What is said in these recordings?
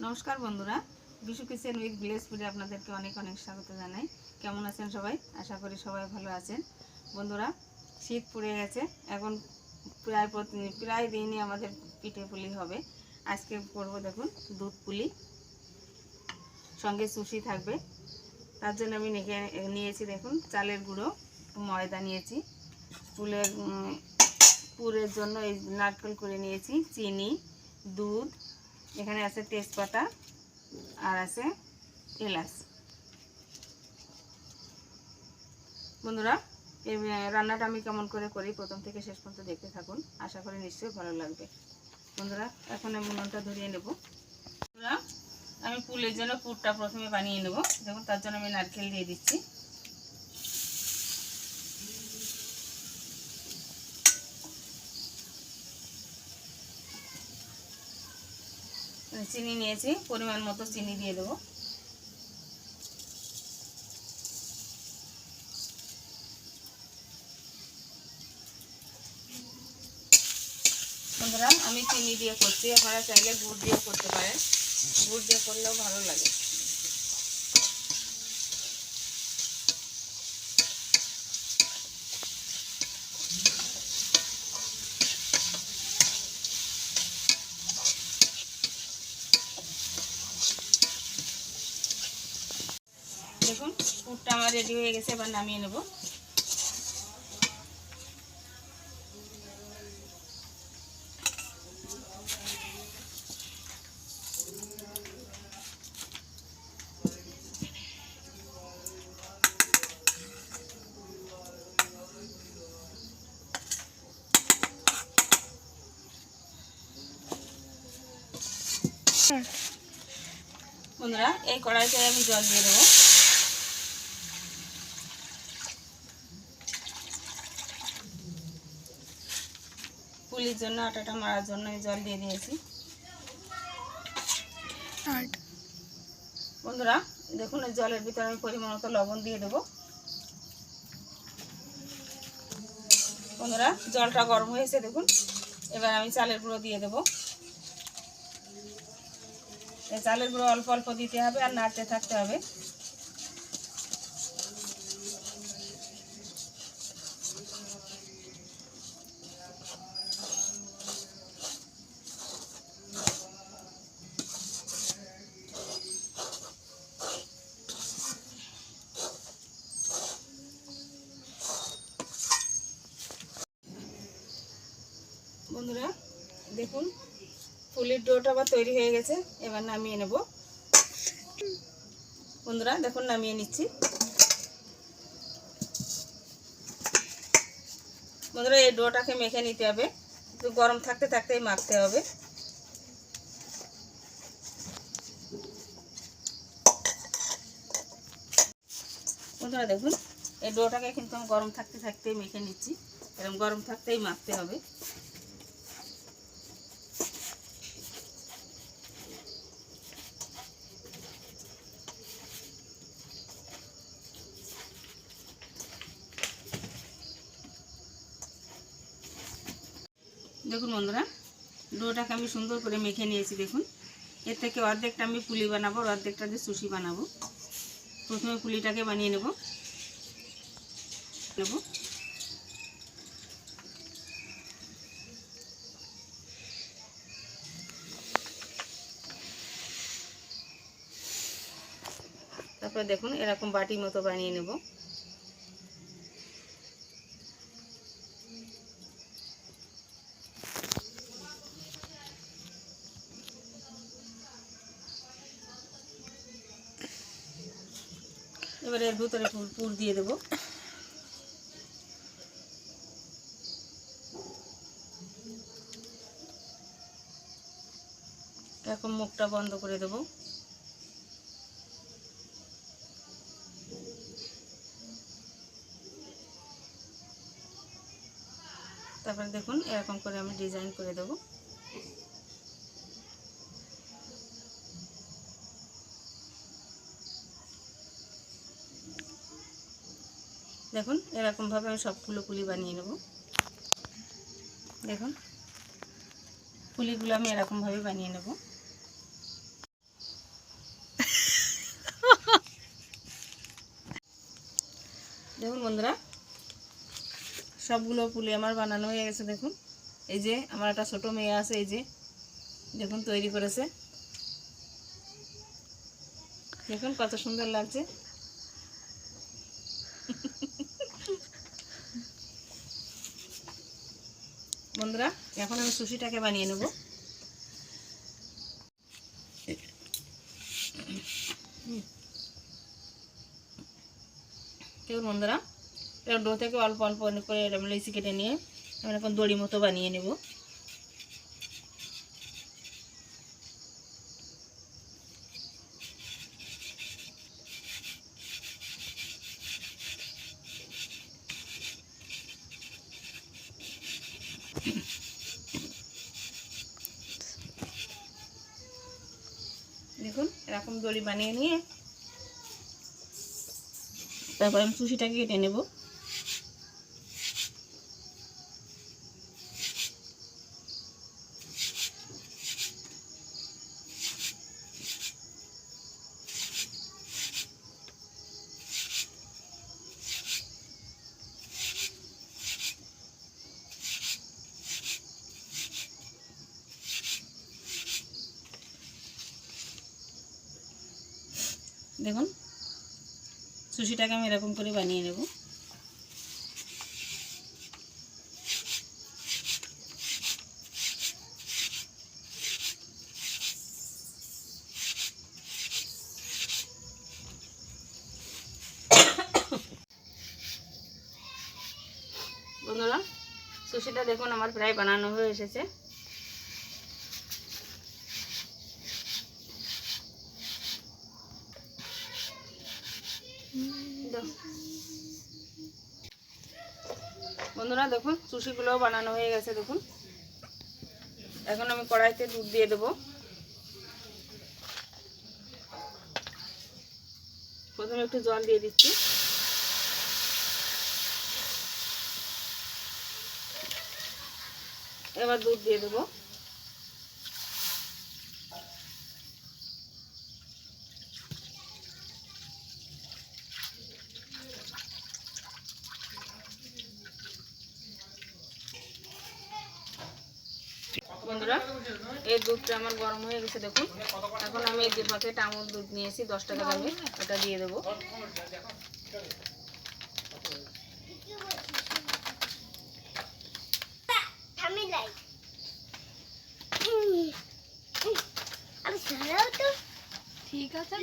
নমস্কার বন্ধুরা। Bishu kitchen with village ফুডে আপনাদেরকে অনেক অনেক স্বাগত জানাই। কেমন আছেন সবাই? আশা করি সবাই ভালো আছেন। বন্ধুরা, শীত পড়ে গেছে। এখন প্রায় প্রতি- প্রায় দিনই আমাদের পিঠে পুলি হবে। আজকে করব দেখুন, দুধ পুলি। সঙ্গে সুশি থাকবে। তার জন্য আমি নিয়েছি দেখুন, চালের গুঁড়ো, ময়দা নিয়েছি। পুলের পুরের জন্য এই নারকেল করে নিয়েছি, চিনি, দুধ এখানে আছে তেজপাতা আর আছে এলাচ। বন্ধুরা, এই রান্নাটা আমি কেমন করে করি প্রথম থেকে শেষ পর্যন্ত দেখতে থাকুন। আশা করি নিশ্চয়ই ভালো লাগবে। বন্ধুরা, এখন আমি উনুনটা ধরিয়ে নেব। বন্ধুরা, আমি পুলের জন্য পুরটা প্রথমে বানিয়ে নেব। দেখুন, তার জন্য আমি নারকেল দিয়ে দিচ্ছি। চিনি নিয়েছি, পরিমাণ মতো চিনি দিয়ে দেবো। আমি চিনি দিয়ে করছি, আপনারা চাইলে গুড় দিয়ে করতে পারেন। গুড় দিয়ে করলেও ভালো লাগে দেখুন পুরটা আমার রেডি হয়ে গেছে এবার নামিয়ে নেব। বন্ধুরা এই কড়াইতে আমি জল দিয়ে দেবো। পুলির জন্য আটাটা মারার জন্য জল দিয়ে দিয়েছি। বন্ধুরা দেখুন এই জলের ভিতরে আমি পরিমাণ মতো লবণ দিয়ে দেবো। বন্ধুরা জলটা গরম হয়েছে দেখুন। এবার আমি চালের গুঁড়ো দিয়ে দেবো। এই চালের গুঁড়ো অল্প অল্প দিতে হবে আর নাড়তে থাকতে হবে। বন্ধুরা, দেখুন, ফুলের ডোটা আবার তৈরি হয়ে গেছে, এবার নামিয়ে নেব। বন্ধুরা, দেখুন, নামিয়ে নিচ্ছি। বন্ধুরা, এই ডোটাকে মেখে নিতে হবে। একটু গরম থাকতে থাকতেই মাখতে হবে। বন্ধুরা, দেখুন, এই ডোটাকে কিন্তু আমি গরম থাকতে থাকতেই মেখে নিচ্ছি। এরকম গরম থাকতেই মাখতে হবে। দেখুন বন্ধুরা, ডোটাকে আমি সুন্দর করে মেখে নিয়েছি, দেখুন। এর থেকে অর্ধেকটা আমি পুলি বানাবো অর্ধেকটা দিয়ে সুশি বানাবো। প্রথমে পুলিটাকে বানিয়ে নেব। নেব। তারপরে দেখুন, এরকম বাটি মতো বানিয়ে নেব। এবারে এর ভিতরে পুর দিয়ে দেবো। এরকম মুখটা বন্ধ করে দেবো। তারপরে দেখুন এরকম করে আমি ডিজাইন করে দেবো। দেখুন, এরকমভাবে আমি সবগুলো পুলি বানিয়ে নেব। দেখুন, পুলিগুলো আমি এরকমভাবে বানিয়ে নেব। দেখুন বন্ধুরা, সবগুলো পুলি আমার বানানো হয়ে গেছে, দেখুন। এই যে আমার একটা ছোটো মেয়ে আছে, এই যে, দেখুন, তৈরি করেছে। দেখুন কত সুন্দর লাগছে। বন্ধুরা, এখন আমি সুশিটাকে বানিয়ে নেব। দেখুন বন্ধুরা ডো থেকে অল্প অল্প করে লেচি কেটে নিয়ে আমি এখন দড়ি মতো বানিয়ে নেব দেখুন এরকম দড়ি বানিয়ে নিয়ে তারপর আমি সুশিটাকে কেটে নেব। দেখুন, সুশিটাকে আমি এরকম করে বানিয়ে নেব। বন্ধুরা, সুশিটা দেখুন আমার প্রায় বানানো হয়ে এসেছে। বন্ধুরা, দেখুন, সুশিগুলোও বানানো হয়ে গেছে, দেখুন। এখন আমি কড়াইতে দুধ দিয়ে দেবো। প্রথমে একটু জল দিয়ে দিচ্ছি। এবার দুধ দিয়ে দেবো বন্ধুরা দুধটা আমার গরম হয়ে গেছে দেখুন। এখন আমি এই দু প্যাকেট আমুল দুধ নিয়েছি দশ টাকা দামে। ওটা দিয়ে দেবো। ঠিক আছে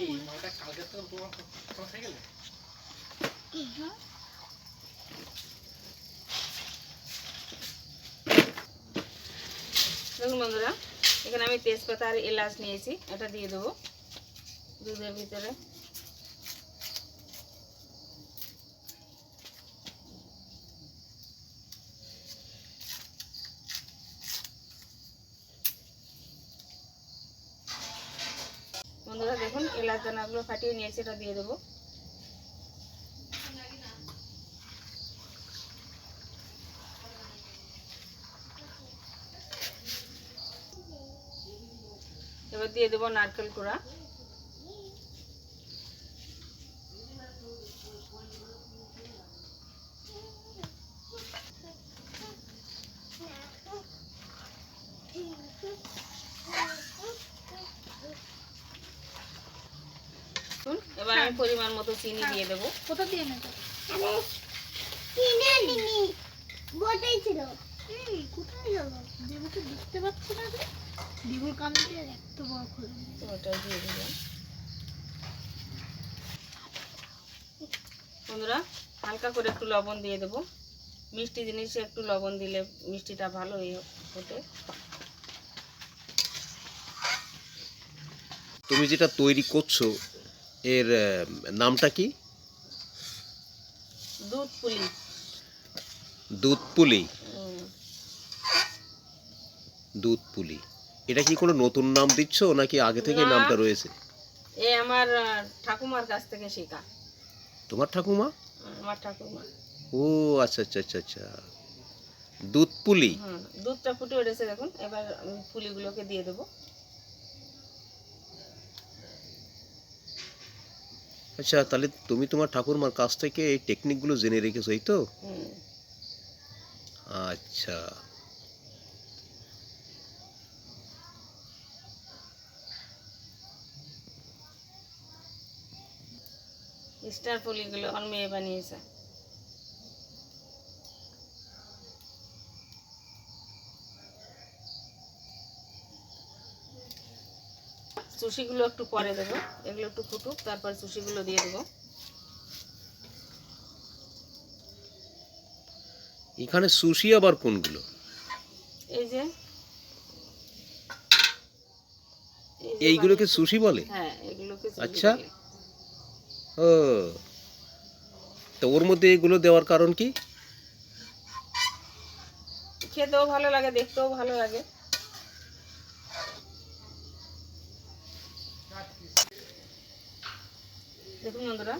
দেখুন বন্ধুরা এখানে আমি তেজপাতা আর এলাচ নিয়েছি, এটা দিয়ে দেবো দুধের ভিতরে। বন্ধুরা দেখুন, এলাচ দানাগুলো ফাটিয়ে নিয়েছি, এটা দিয়ে দেবো। দিয়ে দেবো নারকেল কুড়া। শুন, এবার আমি পরিমাণ মতো চিনি দিয়ে দেবো। কোথা দিয়ে নেব? ছিল। এই কোথায় গেল? দেবুকে দেখতে পাচ্ছি না রে দেবুর দিয়ে এত বড় খুলে তো ওটাই দিয়ে দিলাম। বন্ধুরা হালকা করে একটু লবণ দিয়ে দেবো। মিষ্টি জিনিসে একটু লবণ দিলে মিষ্টিটা ভালো হতে তুমি যেটা তৈরি করছ এর নামটা কি? দুধ পুলি। দুধ পুলি। দুধ পুলি। এটা কি কোনো নতুন নাম দিচ্ছ নাকি আগে থেকে না। নামটা রয়েছে? এ আমার আহ, ঠাকুমার কাছ থেকে শেখা। তোমার ঠাকুমা? আমার ঠাকুমা। ও আচ্ছা আচ্ছা আচ্ছা আচ্ছা। দুধ পুলি? হুম দুধটা ফুটে উঠেছে দেখুন। এবার পুলিগুলোকে দিয়ে দেবো। আচ্ছা তাহলে তুমি তোমার ঠাকুরমার কাছ থেকে এই টেকনিকগুলো জেনে রেখেছো এই তো? হুম। আচ্ছা। স্টার পুলিগুলো আমার মেয়ে বানিয়েছে। চুষিগুলো একটু পরে দেবো এগুলো একটু ফুটুক তারপর চুষিগুলো দিয়ে দেবো। এখানে সুশি আবার কোনগুলো? এই যে। এইগুলোকে সুশি বলে? হ্যাঁ এগুলোকে আচ্ছা। ও। তো ওর মধ্যে এগুলো দেওয়ার কারণ কি? খেতেও ভালো লাগে, দেখতেও ভালো লাগে। দেখুন বন্ধুরা,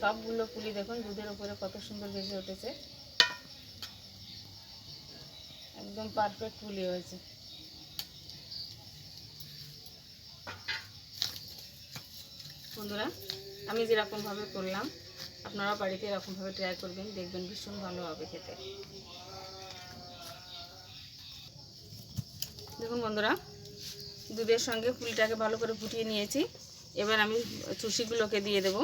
সবগুলো পুলি দেখুন, দুধের উপরে কত সুন্দর ভেসে উঠেছে। একদম পারফেক্ট পুলি হয়েছে। বন্ধুরা আমি যেরকমভাবে করলাম আপনারা বাড়িতে এরকমভাবে ট্রাই করবেন, দেখবেন ভীষণ ভালো হবে খেতে। দেখুন বন্ধুরা, দুধের সঙ্গে ফুলটাকে ভালো করে ফুটিয়ে নিয়েছি। এবার আমি চুষিগুলোকে দিয়ে দেব।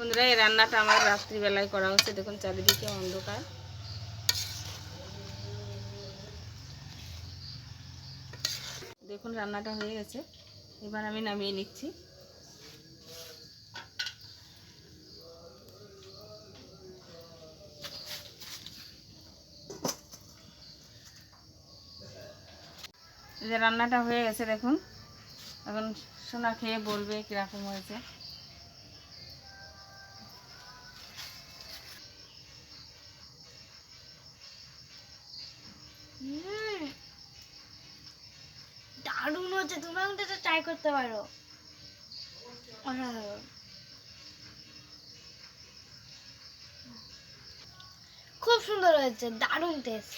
বন্ধুরা, এই রান্নাটা আমার রাত্রিবেলায় করা হচ্ছে। দেখুন, চারিদিকে অন্ধকার। দেখুন, রান্নাটা হয়ে গেছে। এবার আমি নামিয়ে নিচ্ছি। যে রান্নাটা হয়ে গেছে, দেখুন। এখন সোনা খেয়ে বলবে কীরকম হয়েছে। ট্রাই করতে পারো। খুব সুন্দর হয়েছে, দারুণ টেস্ট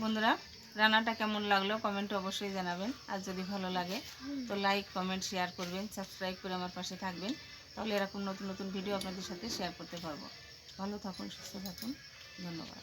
বন্ধুরা, রান্নাটা কেমন লাগল কমেন্টে অবশ্যই জানাবেন। আর যদি ভালো লাগে, তো লাইক কমেন্ট শেয়ার করবেন সাবস্ক্রাইব করে আমার পাশে থাকবেন। তাহলে এরকম নতুন নতুন ভিডিও আপনাদের সাথে শেয়ার করতে পারব। ভালো থাকুন, সুস্থ থাকুন। ধন্যবাদ।